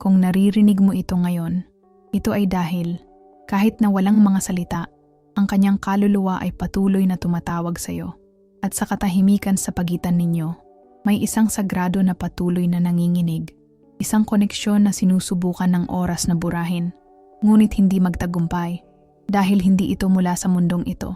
Kung naririnig mo ito ngayon, ito ay dahil, kahit na walang mga salita, ang kanyang kaluluwa ay patuloy na tumatawag sa iyo. At sa katahimikan sa pagitan ninyo, may isang sagrado na patuloy na nanginginig. Isang koneksyon na sinusubukan ng oras na burahin, ngunit hindi magtagumpay dahil hindi ito mula sa mundong ito.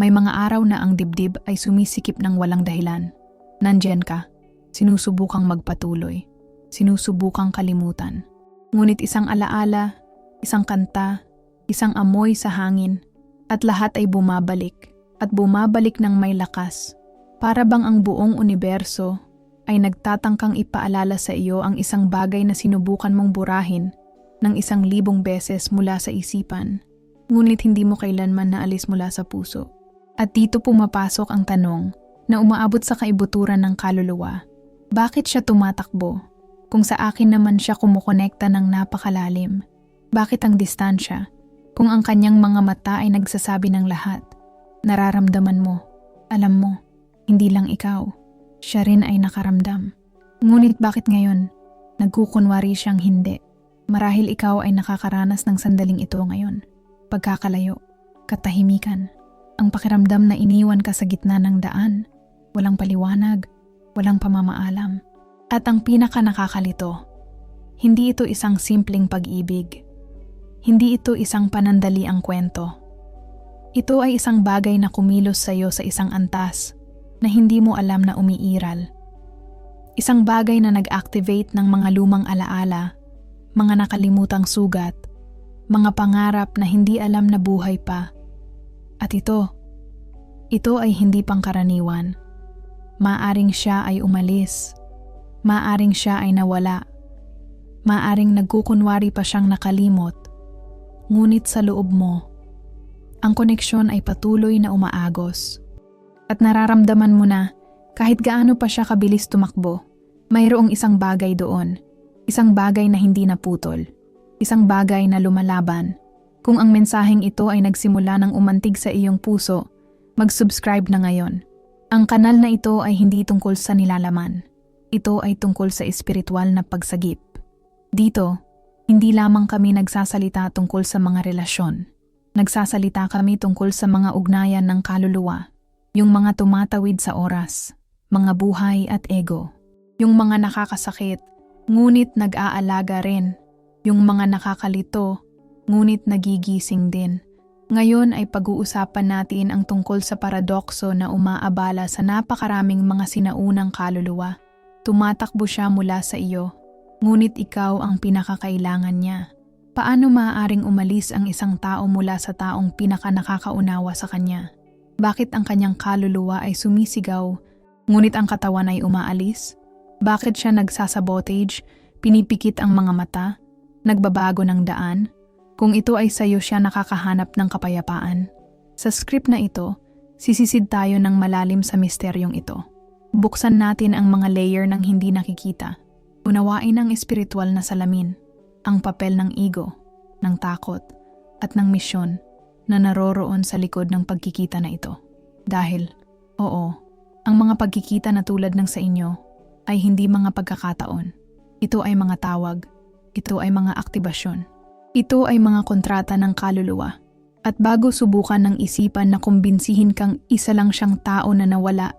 May mga araw na ang dibdib ay sumisikip ng walang dahilan. Nandyan ka, sinusubukang magpatuloy, sinusubukang kalimutan. Ngunit isang alaala, isang kanta, isang amoy sa hangin, at lahat ay bumabalik at bumabalik ng may lakas. Para bang ang buong universo ay nagtatangkang ipaalala sa iyo ang isang bagay na sinubukan mong burahin ng isang libong beses mula sa isipan, ngunit hindi mo kailanman naalis mula sa puso. At dito pumapasok ang tanong na umaabot sa kaibuturan ng kaluluwa. Bakit siya tumatakbo? Kung sa akin naman siya kumukonekta ng napakalalim. Bakit ang distansya? Kung ang kanyang mga mata ay nagsasabi ng lahat. Nararamdaman mo. Alam mo, hindi lang ikaw. Siya rin ay nakaramdam. Ngunit bakit ngayon? Nagkukunwari siyang hindi. Marahil ikaw ay nakakaranas ng sandaling ito ngayon. Pagkakalayo, katahimikan, ang pakiramdam na iniwan ka sa gitna ng daan, walang paliwanag, walang pamamaalam. At ang pinaka nakakalito, hindi ito isang simpleng pag-ibig. Hindi ito isang panandali ang kwento. Ito ay isang bagay na kumilos sa iyo sa isang antas na hindi mo alam na umiiral. Isang bagay na nag-activate ng mga lumang alaala, mga nakalimutang sugat, mga pangarap na hindi alam na buhay pa. At ito, ito ay hindi pangkaraniwan. Maaring siya ay umalis. Maaring siya ay nawala. Maaring nagkukunwari pa siyang nakalimot. Ngunit sa loob mo, ang koneksyon ay patuloy na umaagos. At nararamdaman mo na kahit gaano pa siya kabilis tumakbo, mayroong isang bagay doon. Isang bagay na hindi naputol. Isang bagay na lumalaban. Kung ang mensaheng ito ay nagsimula ng umantig sa iyong puso, mag-subscribe na ngayon. Ang kanal na ito ay hindi tungkol sa nilalaman. Ito ay tungkol sa espiritual na pagsagip. Dito, hindi lamang kami nagsasalita tungkol sa mga relasyon. Nagsasalita kami tungkol sa mga ugnayan ng kaluluwa, yung mga tumatawid sa oras, mga buhay at ego, yung mga nakakasakit, ngunit nag-aalaga rin, yung mga nakakalito, ngunit nagigising din. Ngayon ay pag-uusapan natin ang tungkol sa paradokso na umaabala sa napakaraming mga sinaunang kaluluwa. Tumatakbo siya mula sa iyo, ngunit ikaw ang pinakakailangan niya. Paano maaaring umalis ang isang tao mula sa taong pinaka nakakaunawa sa kanya? Bakit ang kanyang kaluluwa ay sumisigaw, ngunit ang katawan ay umaalis? Bakit siya nagsasabotage, pinipikit ang mga mata, nagbabago ng daan? Kung ito ay sayo siya nakakahanap ng kapayapaan. Sa script na ito, sisisid tayo ng malalim sa misteryong ito. Buksan natin ang mga layer ng hindi nakikita. Unawain ang espiritual na salamin, ang papel ng ego, ng takot, at ng misyon na naroroon sa likod ng pagkikita na ito. Dahil, oo, ang mga pagkikita na tulad ng sa inyo ay hindi mga pagkakataon. Ito ay mga tawag. Ito ay mga aktibasyon. Ito ay mga kontrata ng kaluluwa. At bago subukan ng isipan na kumbinsihin kang isa lang siyang tao na nawala,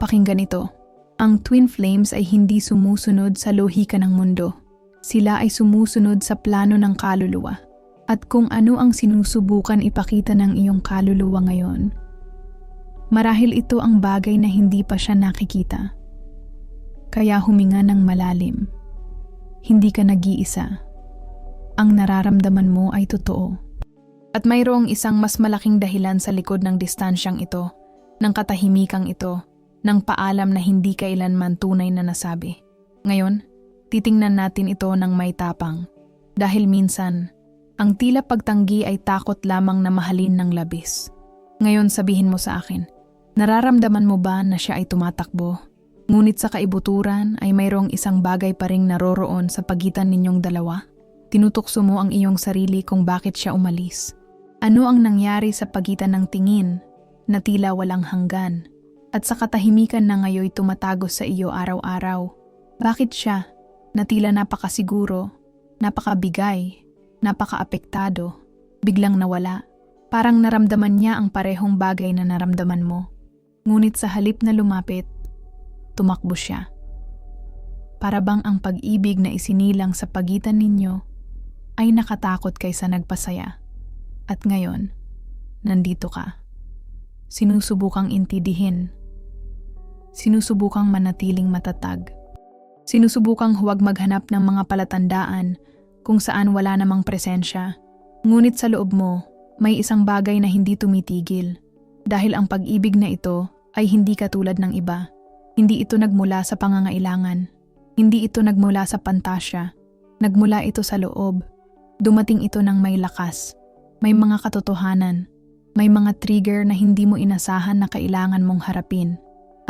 pakinggan ito. Ang twin flames ay hindi sumusunod sa lohika ng mundo. Sila ay sumusunod sa plano ng kaluluwa. At kung ano ang sinusubukan ipakita ng iyong kaluluwa ngayon, marahil ito ang bagay na hindi pa siya nakikita. Kaya huminga ng malalim. Hindi ka nag-iisa. Ang nararamdaman mo ay totoo. At mayroong isang mas malaking dahilan sa likod ng distansyang ito, ng katahimikang ito, ng paalam na hindi kailanman tunay na nasabi. Ngayon, titingnan natin ito ng may tapang. Dahil minsan, ang tila pagtanggi ay takot lamang na mahalin ng labis. Ngayon sabihin mo sa akin, nararamdaman mo ba na siya ay tumatakbo? Ngunit sa kaibuturan ay mayroong isang bagay pa ring naroroon sa pagitan ninyong dalawa? Tinutukso mo ang iyong sarili kung bakit siya umalis. Ano ang nangyari sa pagitan ng tingin na tila walang hanggan at sa katahimikan na ngayoy tumatago sa iyo araw-araw? Bakit siya, na tila napakasiguro, napakabigay, napakaapektado, biglang nawala. Parang naramdaman niya ang parehong bagay na naramdaman mo. Ngunit sa halip na lumapit, tumakbo siya. Para bang ang pag-ibig na isinilang sa pagitan ninyo ay nakatakot kaysa nagpasaya. At ngayon, nandito ka. Sinusubukang intidihin. Sinusubukang manatiling matatag. Sinusubukang huwag maghanap ng mga palatandaan kung saan wala namang presensya. Ngunit sa loob mo, may isang bagay na hindi tumitigil. Dahil ang pag-ibig na ito ay hindi katulad ng iba. Hindi ito nagmula sa pangangailangan. Hindi ito nagmula sa pantasya. Nagmula ito sa loob. Dumating ito ng may lakas. May mga katotohanan. May mga trigger na hindi mo inasahan na kailangan mong harapin.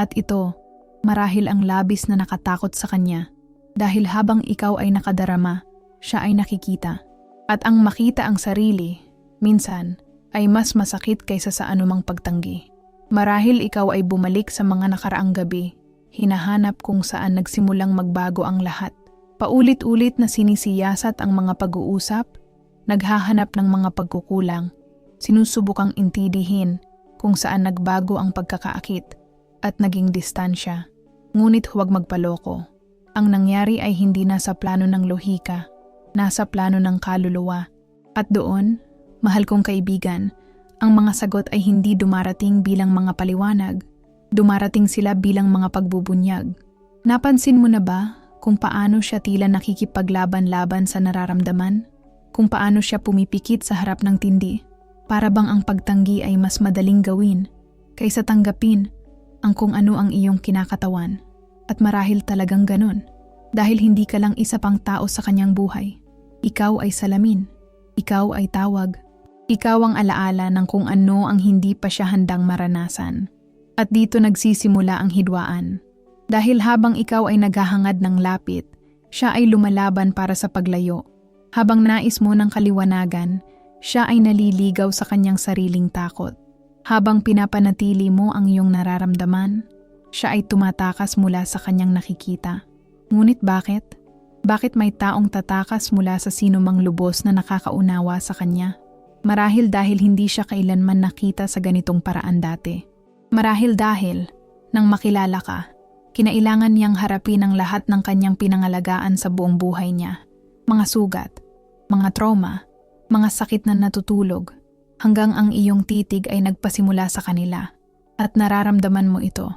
At ito, marahil ang labis na nakatakot sa kanya. Dahil habang ikaw ay nakadarama, siya ay nakikita. At ang makita ang sarili, minsan, ay mas masakit kaysa sa anumang pagtanggi. Marahil ikaw ay bumalik sa mga nakaraang gabi, hinahanap kung saan nagsimulang magbago ang lahat. Paulit-ulit na sinisiyasat ang mga pag-uusap, naghahanap ng mga pagkukulang, sinusubukang intidihin kung saan nagbago ang pagkakaakit at naging distansya. Ngunit huwag magpaloko. Ang nangyari ay hindi nasa plano ng lohika, nasa plano ng kaluluwa. At doon, mahal kong kaibigan, ang mga sagot ay hindi dumarating bilang mga paliwanag, dumarating sila bilang mga pagbubunyag. Napansin mo na ba kung paano siya tila nakikipaglaban-laban sa nararamdaman? Kung paano siya pumipikit sa harap ng tindi? Para bang ang pagtanggi ay mas madaling gawin kaysa tanggapin ang kung ano ang iyong kinakatawan? At marahil talagang ganon dahil hindi ka lang isa pang tao sa kanyang buhay. Ikaw ay salamin. Ikaw ay tawag. Ikaw ang alaala ng kung ano ang hindi pa siya handang maranasan. At dito nagsisimula ang hidwaan. Dahil habang ikaw ay naghahangad ng lapit, siya ay lumalaban para sa paglayo. Habang nais mo ng kaliwanagan, siya ay naliligaw sa kanyang sariling takot. Habang pinapanatili mo ang iyong nararamdaman, siya ay tumatakas mula sa kanyang nakikita. Ngunit bakit? Bakit may taong tatakas mula sa sino mang lubos na nakakaunawa sa kanya? Marahil dahil hindi siya kailanman nakita sa ganitong paraan dati. Marahil dahil, nang makilala ka, kinailangan niyang harapin ang lahat ng kanyang pinangalagaan sa buong buhay niya. Mga sugat, mga trauma, mga sakit na natutulog, hanggang ang iyong titig ay nagpasimula sa kanila. At nararamdaman mo ito.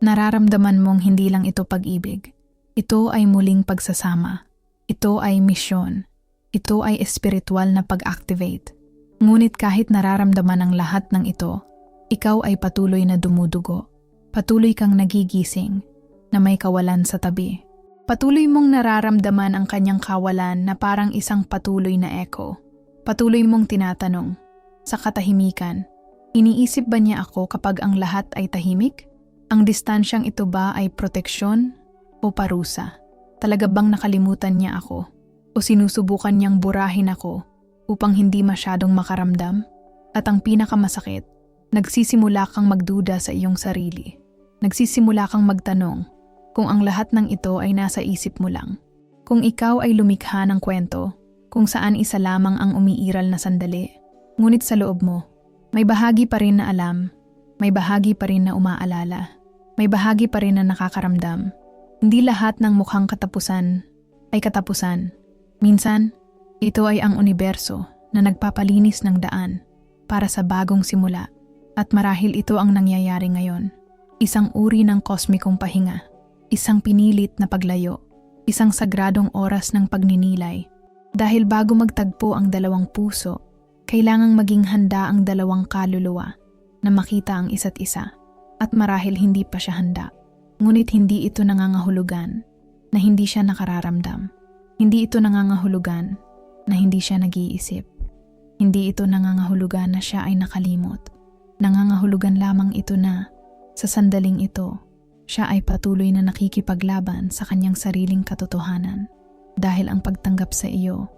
Nararamdaman mong hindi lang ito pag-ibig. Ito ay muling pagsasama. Ito ay misyon. Ito ay espiritual na pag-activate. Ngunit kahit nararamdaman ang lahat ng ito, ikaw ay patuloy na dumudugo. Patuloy kang nagigising na may kawalan sa tabi. Patuloy mong nararamdaman ang kanyang kawalan na parang isang patuloy na echo. Patuloy mong tinatanong, sa katahimikan, iniisip ba niya ako kapag ang lahat ay tahimik? Ang distansyang ito ba ay proteksyon o parusa? Talaga bang nakalimutan niya ako? O sinusubukan niyang burahin ako upang hindi masyadong makaramdam? At ang pinakamasakit, nagsisimula kang magduda sa iyong sarili. Nagsisimula kang magtanong kung ang lahat ng ito ay nasa isip mo lang. Kung ikaw ay lumikha ng kwento, kung saan isa lamang ang umiiral na sandali. Ngunit sa loob mo, may bahagi pa rin na alam, may bahagi pa rin na umaalala, may bahagi pa rin na nakakaramdam. Hindi lahat ng mukhang katapusan ay katapusan. Minsan, ito ay ang universo na nagpapalinis ng daan para sa bagong simula at marahil ito ang nangyayari ngayon. Isang uri ng kosmikong pahinga, isang pinilit na paglayo, isang sagradong oras ng pagninilay. Dahil bago magtagpo ang dalawang puso, kailangang maging handa ang dalawang kaluluwa na makita ang isa't isa at marahil hindi pa siya handa. Ngunit hindi ito nangangahulugan na hindi siya nakararamdam. Hindi ito nangangahulugan na hindi siya nag-iisip. Hindi ito nangangahulugan na siya ay nakalimot. Nangangahulugan lamang ito na, sa sandaling ito, siya ay patuloy na nakikipaglaban sa kanyang sariling katotohanan dahil ang pagtanggap sa iyo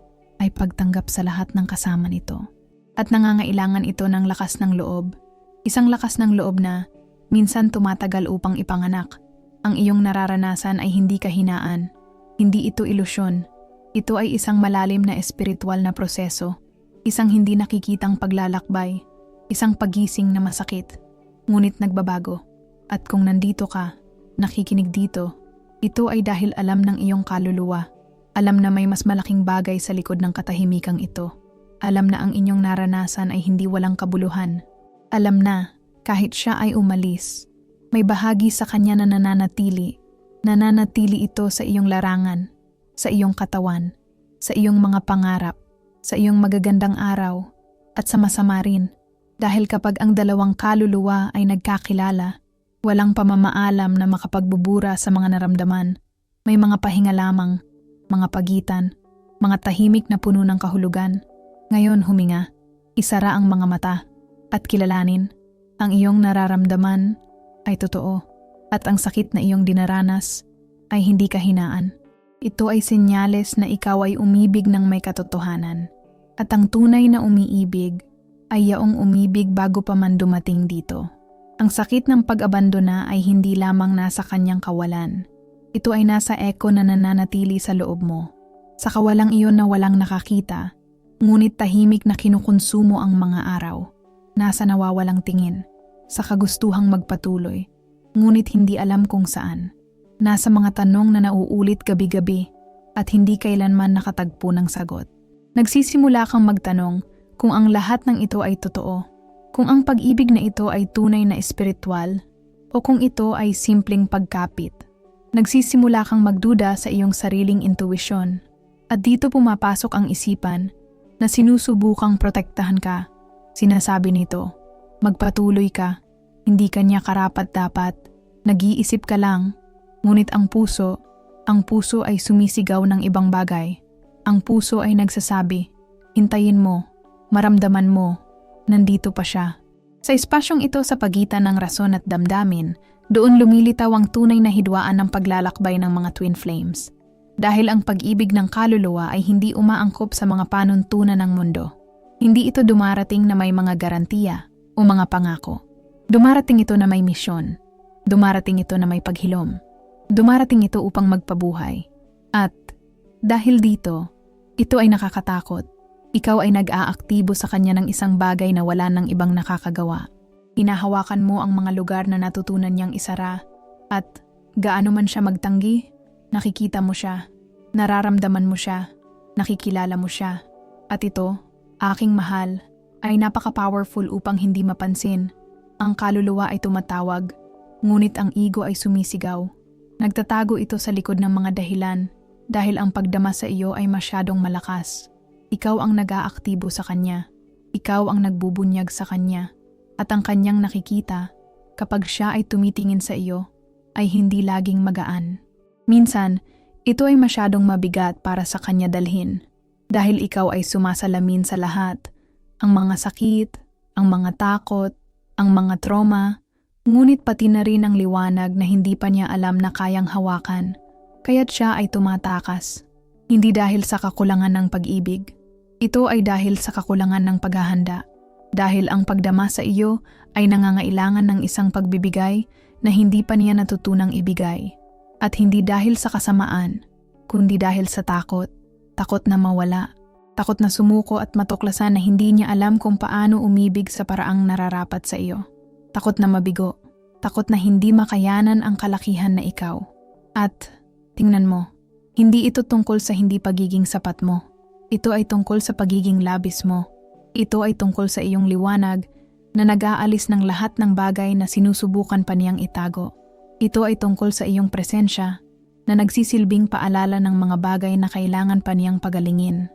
ay pagtanggap sa lahat ng kasama nito. At nangangailangan ito ng lakas ng loob, isang lakas ng loob na minsan tumatagal upang ipanganak. Ang iyong nararanasan ay hindi kahinaan, hindi ito ilusyon, Ito ay isang malalim na espiritual na proseso, isang hindi nakikitang paglalakbay, isang pagising na masakit, ngunit nagbabago. At kung nandito ka, nakikinig dito, ito ay dahil alam ng iyong kaluluwa. Alam na may mas malaking bagay sa likod ng katahimikang ito. Alam na ang inyong naranasan ay hindi walang kabuluhan. Alam na, kahit siya ay umalis, may bahagi sa kanya na nananatili. Nananatili ito sa iyong larangan, sa iyong katawan, sa iyong mga pangarap, sa iyong magagandang araw, at sa masama rin. Dahil kapag ang dalawang kaluluwa ay nagkakilala, walang pamamaalam na makapagbubura sa mga naramdaman. May mga pahinga lamang, mga pagitan, mga tahimik na puno ng kahulugan. Ngayon huminga, isara ang mga mata, at kilalanin, ang iyong nararamdaman ay totoo, at ang sakit na iyong dinaranas ay hindi kahinaan. Ito ay senyales na ikaw ay umibig ng may katotohanan, at ang tunay na umiibig ay yaong umibig bago pa man dumating dito. Ang sakit ng pag-abandona ay hindi lamang nasa kanyang kawalan. Ito ay nasa eko na nananatili sa loob mo. Sa kawalang iyon na walang nakakita, ngunit tahimik na kinukonsumo ang mga araw. Nasa nawawalang tingin, sa kagustuhang magpatuloy, ngunit hindi alam kung saan. Nasa mga tanong na nauulit gabi-gabi at hindi kailanman nakatagpo ng sagot. Nagsisimula kang magtanong kung ang lahat ng ito ay totoo, kung ang pag-ibig na ito ay tunay na espiritual, o kung ito ay simpleng pagkapit. Nagsisimula kang magduda sa iyong sariling intuwisyon, at dito pumapasok ang isipan na sinusubukang protektahan ka. Sinasabi nito, magpatuloy ka, hindi kanya karapat dapat, nag-iisip ka lang, ngunit ang puso, ang puso ay sumisigaw ng ibang bagay. Ang puso ay nagsasabi, hintayin mo, maramdaman mo, nandito pa siya. Sa espasyong ito sa pagitan ng rason at damdamin, doon lumilitaw ang tunay na hidwaan ng paglalakbay ng mga twin flames. Dahil ang pag-ibig ng kaluluwa ay hindi umaangkop sa mga panuntunan ng mundo. Hindi ito dumarating na may mga garantiya o mga pangako. Dumarating ito na may misyon. Dumarating ito na may paghilom. Dumarating ito upang magpabuhay. At dahil dito, ito ay nakakatakot ikaw ay nag-aaktibo sa kanya ng isang bagay na wala ng ibang nakakagawa. Hinahawakan mo ang mga lugar na natutunan niyang isara at gaano man siya magtanggi, nakikita mo siya, nararamdaman mo siya, nakikilala mo siya. At ito, aking mahal, ay napaka-powerful upang hindi mapansin. Ang kaluluwa ay tumatawag, ngunit ang ego ay sumisigaw. Nagtatago ito sa likod ng mga dahilan dahil ang pagdama sa iyo ay masyadong malakas. Ikaw ang nag-aaktibo sa kanya. Ikaw ang nagbubunyag sa kanya. At ang kanyang nakikita, kapag siya ay tumitingin sa iyo, ay hindi laging magaan. Minsan, ito ay masyadong mabigat para sa kanya dalhin. Dahil ikaw ay sumasalamin sa lahat. Ang mga sakit, ang mga takot, ang mga trauma, ngunit pati na rin ang liwanag na hindi pa niya alam na kayang hawakan. Kaya't siya ay tumatakas. Hindi dahil sa kakulangan ng pag-ibig, ito ay dahil sa kakulangan ng paghahanda, dahil ang pagdama sa iyo ay nangangailangan ng isang pagbibigay na hindi pa niya natutunang ibigay, at hindi dahil sa kasamaan, kundi dahil sa takot, takot na mawala, takot na sumuko at matuklasan na hindi niya alam kung paano umibig sa paraang nararapat sa iyo, takot na mabigo, takot na hindi makayanan ang kalakihan na ikaw. At, tingnan mo, hindi ito tungkol sa hindi pagiging sapat mo ito ay tungkol sa pagiging labis mo. Ito ay tungkol sa iyong liwanag na nag-aalis ng lahat ng bagay na sinusubukan pa niyang itago. Ito ay tungkol sa iyong presensya na nagsisilbing paalala ng mga bagay na kailangan pa niyang pagalingin.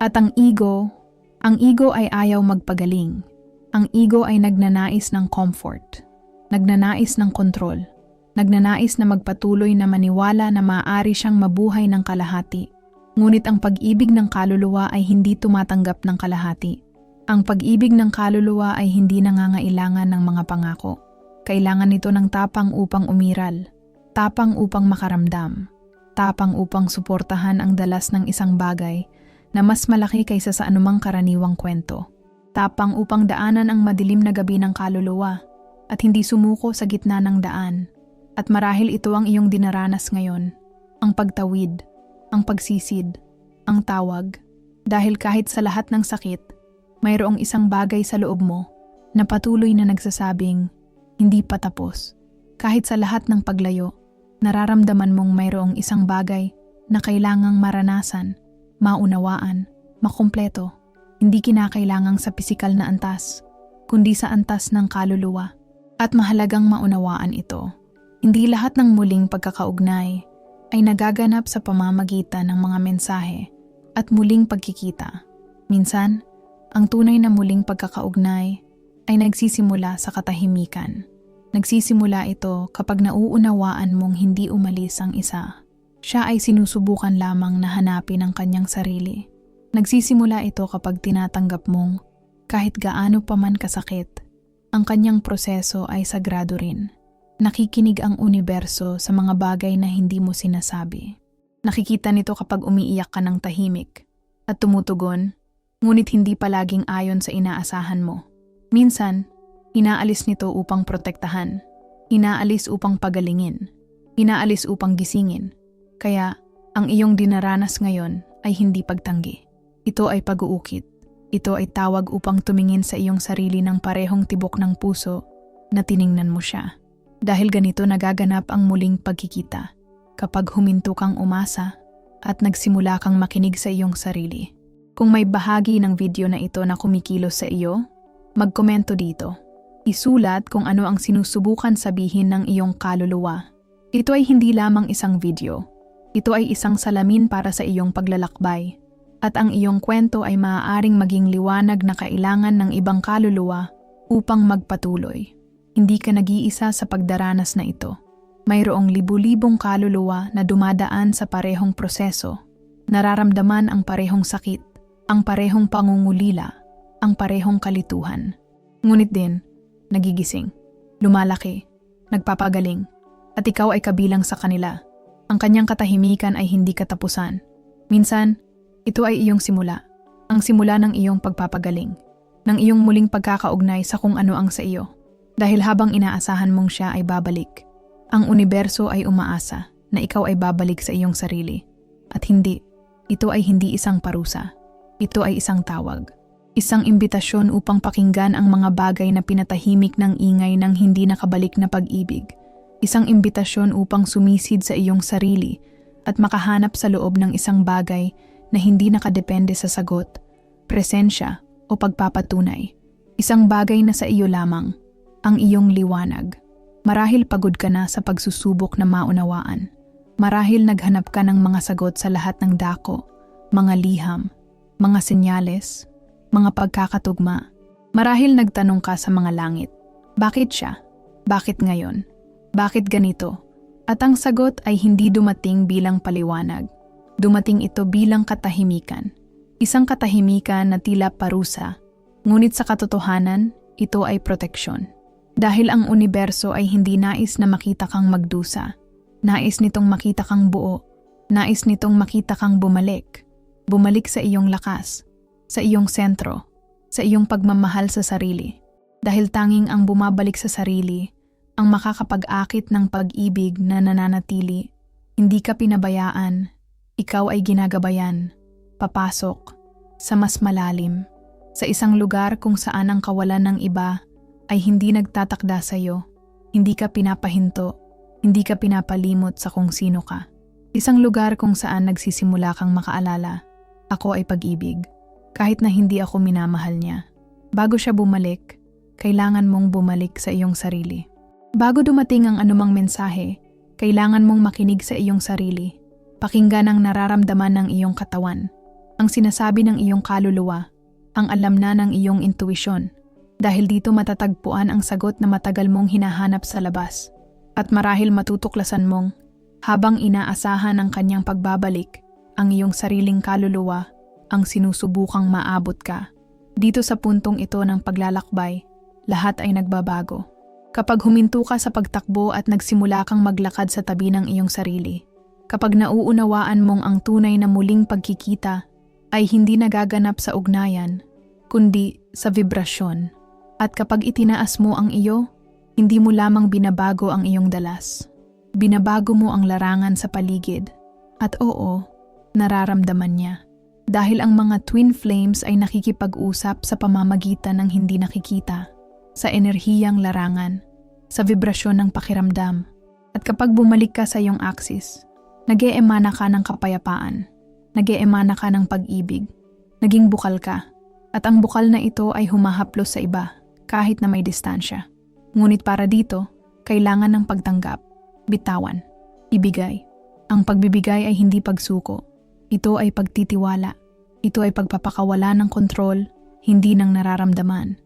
At ang ego, ang ego ay ayaw magpagaling. Ang ego ay nagnanais ng comfort, nagnanais ng kontrol, nagnanais na magpatuloy na maniwala na maaari siyang mabuhay ng kalahati Ngunit ang pag-ibig ng kaluluwa ay hindi tumatanggap ng kalahati. Ang pag-ibig ng kaluluwa ay hindi nangangailangan ng mga pangako. Kailangan nito ng tapang upang umiral, tapang upang makaramdam, tapang upang suportahan ang dalas ng isang bagay na mas malaki kaysa sa anumang karaniwang kwento. Tapang upang daanan ang madilim na gabi ng kaluluwa at hindi sumuko sa gitna ng daan. At marahil ito ang iyong dinaranas ngayon, ang pagtawid, ang pagsisid, ang tawag. Dahil kahit sa lahat ng sakit, mayroong isang bagay sa loob mo na patuloy na nagsasabing, hindi pa tapos. Kahit sa lahat ng paglayo, nararamdaman mong mayroong isang bagay na kailangang maranasan, maunawaan, makumpleto. Hindi kinakailangang sa pisikal na antas, kundi sa antas ng kaluluwa. At mahalagang maunawaan ito. Hindi lahat ng muling pagkakaugnay ay nagaganap sa pamamagitan ng mga mensahe at muling pagkikita. Minsan, ang tunay na muling pagkakaugnay ay nagsisimula sa katahimikan. Nagsisimula ito kapag nauunawaan mong hindi umalis ang isa. Siya ay sinusubukan lamang na hanapin ang kanyang sarili. Nagsisimula ito kapag tinatanggap mong kahit gaano pa man kasakit, ang kanyang proseso ay sagrado rin. Nakikinig ang universo sa mga bagay na hindi mo sinasabi. Nakikita nito kapag umiiyak ka ng tahimik at tumutugon, ngunit hindi palaging ayon sa inaasahan mo. Minsan, inaalis nito upang protektahan, inaalis upang pagalingin, inaalis upang gisingin. Kaya, ang iyong dinaranas ngayon ay hindi pagtanggi. Ito ay pag-uukit. Ito ay tawag upang tumingin sa iyong sarili ng parehong tibok ng puso na tiningnan mo siya. Dahil ganito nagaganap ang muling pagkikita kapag huminto kang umasa at nagsimula kang makinig sa iyong sarili. Kung may bahagi ng video na ito na kumikilos sa iyo, magkomento dito. Isulat kung ano ang sinusubukan sabihin ng iyong kaluluwa. Ito ay hindi lamang isang video. Ito ay isang salamin para sa iyong paglalakbay at ang iyong kwento ay maaaring maging liwanag na kailangan ng ibang kaluluwa upang magpatuloy. Hindi ka nag-iisa sa pagdaranas na ito. Mayroong libu-libong kaluluwa na dumadaan sa parehong proseso. Nararamdaman ang parehong sakit, ang parehong pangungulila, ang parehong kalituhan. Ngunit din, nagigising, lumalaki, nagpapagaling, at ikaw ay kabilang sa kanila. Ang kanyang katahimikan ay hindi katapusan. Minsan, ito ay iyong simula, ang simula ng iyong pagpapagaling, ng iyong muling pagkakaugnay sa kung ano ang sa iyo. Dahil habang inaasahan mong siya ay babalik, ang universo ay umaasa na ikaw ay babalik sa iyong sarili. At hindi, ito ay hindi isang parusa. Ito ay isang tawag. Isang imbitasyon upang pakinggan ang mga bagay na pinatahimik ng ingay ng hindi nakabalik na pag-ibig. Isang imbitasyon upang sumisid sa iyong sarili at makahanap sa loob ng isang bagay na hindi nakadepende sa sagot, presensya o pagpapatunay. Isang bagay na sa iyo lamang, ang iyong liwanag. Marahil pagod ka na sa pagsusubok na maunawaan. Marahil naghanap ka ng mga sagot sa lahat ng dako, mga liham, mga senyales, mga pagkakatugma. Marahil nagtanong ka sa mga langit, bakit siya? Bakit ngayon? Bakit ganito? At ang sagot ay hindi dumating bilang paliwanag dumating ito bilang katahimikan. Isang katahimikan na tila parusa, ngunit sa katotohanan, ito ay proteksyon. Dahil ang universo ay hindi nais na makita kang magdusa. Nais nitong makita kang buo. Nais nitong makita kang bumalik. Bumalik sa iyong lakas, sa iyong sentro, sa iyong pagmamahal sa sarili. Dahil tanging ang bumabalik sa sarili, ang makakapag-akit ng pag-ibig na nananatili. Hindi ka pinabayaan, ikaw ay ginagabayan, papasok, sa mas malalim, sa isang lugar kung saan ang kawalan ng iba ay hindi nagtatakda sa iyo, hindi ka pinapahinto, hindi ka pinapalimot sa kung sino ka. Isang lugar kung saan nagsisimula kang makaalala, ako ay pag-ibig, kahit na hindi ako minamahal niya. Bago siya bumalik, kailangan mong bumalik sa iyong sarili. Bago dumating ang anumang mensahe, kailangan mong makinig sa iyong sarili Pakinggan ang nararamdaman ng iyong katawan, ang sinasabi ng iyong kaluluwa, ang alam na ng iyong intuisyon. Dahil dito matatagpuan ang sagot na matagal mong hinahanap sa labas. At marahil matutuklasan mong, habang inaasahan ang kanyang pagbabalik, ang iyong sariling kaluluwa, ang sinusubukang maabot ka. Dito sa puntong ito ng paglalakbay, lahat ay nagbabago. Kapag huminto ka sa pagtakbo at nagsimula kang maglakad sa tabi ng iyong sarili, kapag nauunawaan mong ang tunay na muling pagkikita ay hindi nagaganap sa ugnayan, kundi sa vibrasyon. At kapag itinaas mo ang iyo, hindi mo lamang binabago ang iyong dalas. Binabago mo ang larangan sa paligid. At oo, nararamdaman niya. Dahil ang mga twin flames ay nakikipag-usap sa pamamagitan ng hindi nakikita, sa enerhiyang larangan, sa vibrasyon ng pakiramdam. At kapag bumalik ka sa iyong axis, nag-eemana ka ng kapayapaan, nag-eemana ka ng pag-ibig, naging bukal ka, at ang bukal na ito ay humahaplos sa iba kahit na may distansya. Ngunit para dito, kailangan ng pagtanggap, bitawan, ibigay. Ang pagbibigay ay hindi pagsuko. Ito ay pagtitiwala. Ito ay pagpapakawala ng kontrol, hindi ng nararamdaman.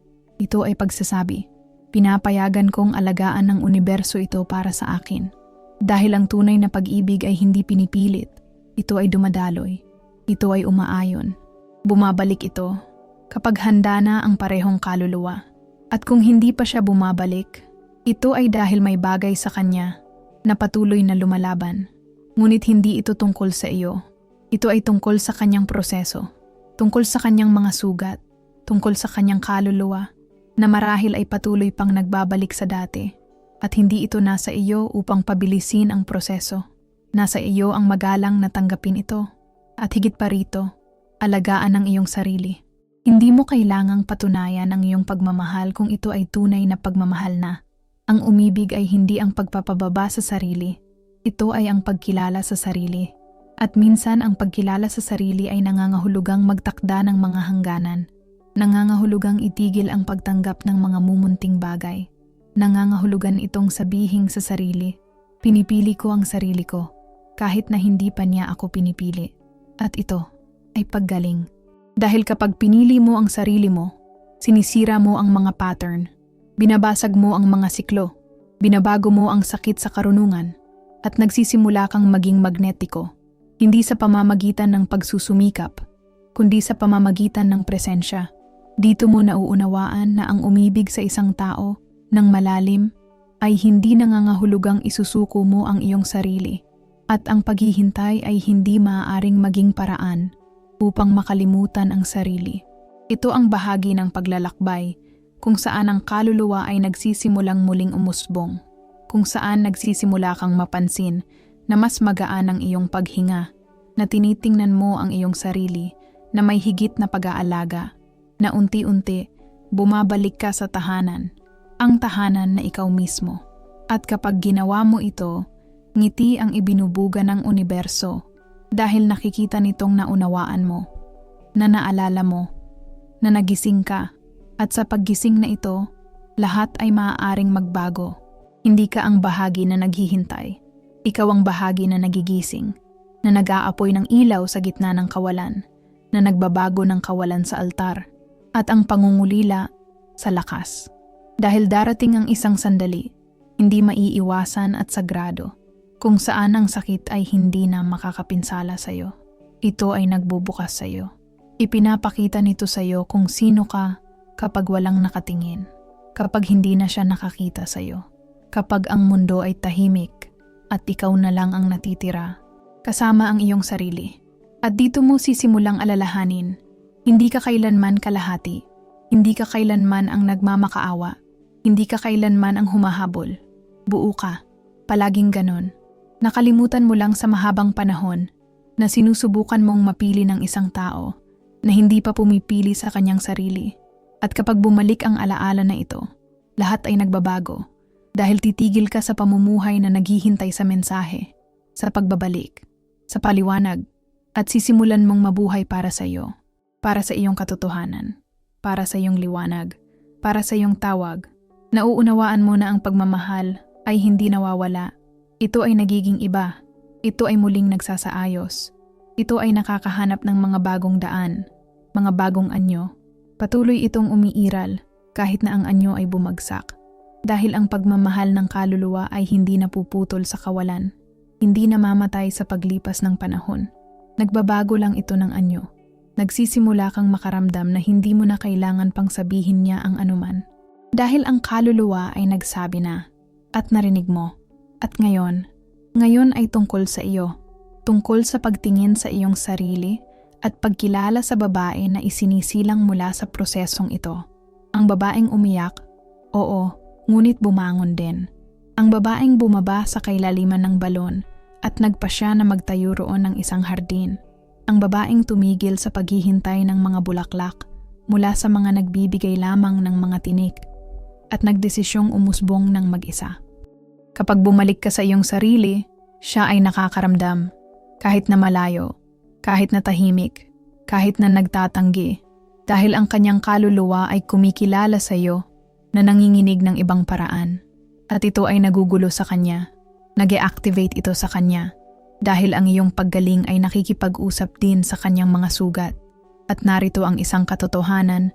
Ito ay pagsasabi, pinapayagan kong alagaan ng universo ito para sa akin. Dahil ang tunay na pag-ibig ay hindi pinipilit. Ito ay dumadaloy. Ito ay umaayon. Bumabalik ito kapag handa na ang parehong kaluluwa. At kung hindi pa siya bumabalik, ito ay dahil may bagay sa kanya na patuloy na lumalaban. Ngunit hindi ito tungkol sa iyo. Ito ay tungkol sa kanyang proseso, tungkol sa kanyang mga sugat, tungkol sa kanyang kaluluwa, na marahil ay patuloy pang nagbabalik sa dati. At hindi ito nasa iyo upang pabilisin ang proseso. Nasa iyo ang magalang na tanggapin ito. At higit pa rito, alagaan ang iyong sarili. Hindi mo kailangang patunayan ang iyong pagmamahal kung ito ay tunay na pagmamahal na. Ang umibig ay hindi ang pagpapababa sa sarili, ito ay ang pagkilala sa sarili. At minsan ang pagkilala sa sarili ay nangangahulugang magtakda ng mga hangganan. Nangangahulugang itigil ang pagtanggap ng mga mumunting bagay. Nangangahulugan itong sabihing sa sarili, pinipili ko ang sarili ko, kahit na hindi pa niya ako pinipili. At ito ay paggaling. Dahil kapag pinili mo ang sarili mo, sinisira mo ang mga pattern, binabasag mo ang mga siklo, binabago mo ang sakit sa karunungan, at nagsisimula kang maging magnetiko, hindi sa pamamagitan ng pagsusumikap, kundi sa pamamagitan ng presensya. Dito mo nauunawaan na ang umibig sa isang tao ng malalim ay hindi nangangahulugang isusuko mo ang iyong sarili at ang paghihintay ay hindi maaaring maging paraan upang makalimutan ang sarili. Ito ang bahagi ng paglalakbay kung saan ang kaluluwa ay nagsisimulang muling umusbong kung saan nagsisimula kang mapansin na mas magaan ang iyong paghinga, na tinitingnan mo ang iyong sarili na may higit na pag-aalaga, na unti-unti bumabalik ka sa tahanan, ang tahanan na ikaw mismo. At kapag ginawa mo ito, ngiti ang ibinubuga ng universo dahil nakikita nitong naunawaan mo, na naalala mo, na nagising ka, at sa paggising na ito, lahat ay maaaring magbago hindi ka ang bahagi na naghihintay. Ikaw ang bahagi na nagigising, na nag-aapoy ng ilaw sa gitna ng kawalan, na nagbabago ng kawalan sa altar, at ang pangungulila sa lakas. Dahil darating ang isang sandali, hindi maiiwasan at sagrado, kung saan ang sakit ay hindi na makakapinsala sa iyo. Ito ay nagbubukas sa iyo. Ipinapakita nito sa iyo kung sino ka kapag walang nakatingin, kapag hindi na siya nakakita sa iyo kapag ang mundo ay tahimik at ikaw na lang ang natitira, kasama ang iyong sarili. At dito mo sisimulang alalahanin, hindi ka kailanman kalahati, hindi ka kailanman ang nagmamakaawa, hindi ka kailanman ang humahabol. Buo ka, palaging ganon. Nakalimutan mo lang sa mahabang panahon na sinusubukan mong mapili ng isang tao na hindi pa pumipili sa kanyang sarili. At kapag bumalik ang alaala na ito, lahat ay nagbabago dahil titigil ka sa pamumuhay na naghihintay sa mensahe, sa pagbabalik, sa paliwanag, at sisimulan mong mabuhay para sa iyo, para sa iyong katotohanan, para sa iyong liwanag, para sa iyong tawag. Nauunawaan mo na ang pagmamahal ay hindi nawawala. Ito ay nagiging iba. Ito ay muling nagsasaayos. Ito ay nakakahanap ng mga bagong daan, mga bagong anyo. Patuloy itong umiiral kahit na ang anyo ay bumagsak dahil ang pagmamahal ng kaluluwa ay hindi napuputol sa kawalan, hindi namamatay sa paglipas ng panahon. Nagbabago lang ito ng anyo. Nagsisimula kang makaramdam na hindi mo na kailangan pang sabihin niya ang anuman. Dahil ang kaluluwa ay nagsabi na, at narinig mo. At ngayon, ngayon ay tungkol sa iyo. Tungkol sa pagtingin sa iyong sarili at pagkilala sa babae na isinisilang mula sa prosesong ito. Ang babaeng umiyak, oo, ngunit bumangon din. Ang babaeng bumaba sa kailaliman ng balon at nagpa siya na magtayo roon ng isang hardin. Ang babaeng tumigil sa paghihintay ng mga bulaklak mula sa mga nagbibigay lamang ng mga tinik at nagdesisyong umusbong ng mag-isa. Kapag bumalik ka sa iyong sarili, siya ay nakakaramdam, kahit na malayo, kahit na tahimik, kahit na nagtatanggi, dahil ang kanyang kaluluwa ay kumikilala sa iyo na nanginginig ng ibang paraan. At ito ay nagugulo sa kanya, nag activate ito sa kanya, dahil ang iyong paggaling ay nakikipag-usap din sa kanyang mga sugat. At narito ang isang katotohanan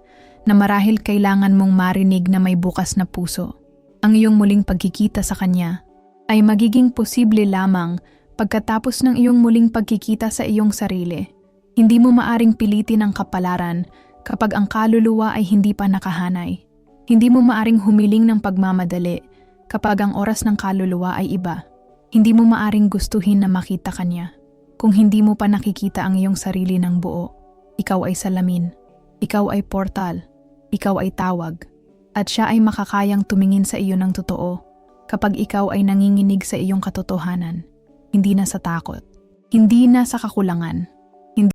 na marahil kailangan mong marinig na may bukas na puso. Ang iyong muling pagkikita sa kanya ay magiging posible lamang pagkatapos ng iyong muling pagkikita sa iyong sarili. Hindi mo maaring pilitin ang kapalaran kapag ang kaluluwa ay hindi pa nakahanay. Hindi mo maaring humiling ng pagmamadali kapag ang oras ng kaluluwa ay iba. Hindi mo maaring gustuhin na makita kanya. Kung hindi mo pa nakikita ang iyong sarili ng buo, ikaw ay salamin, ikaw ay portal, ikaw ay tawag, at siya ay makakayang tumingin sa iyo ng totoo kapag ikaw ay nanginginig sa iyong katotohanan, hindi na sa takot, hindi na sa kakulangan,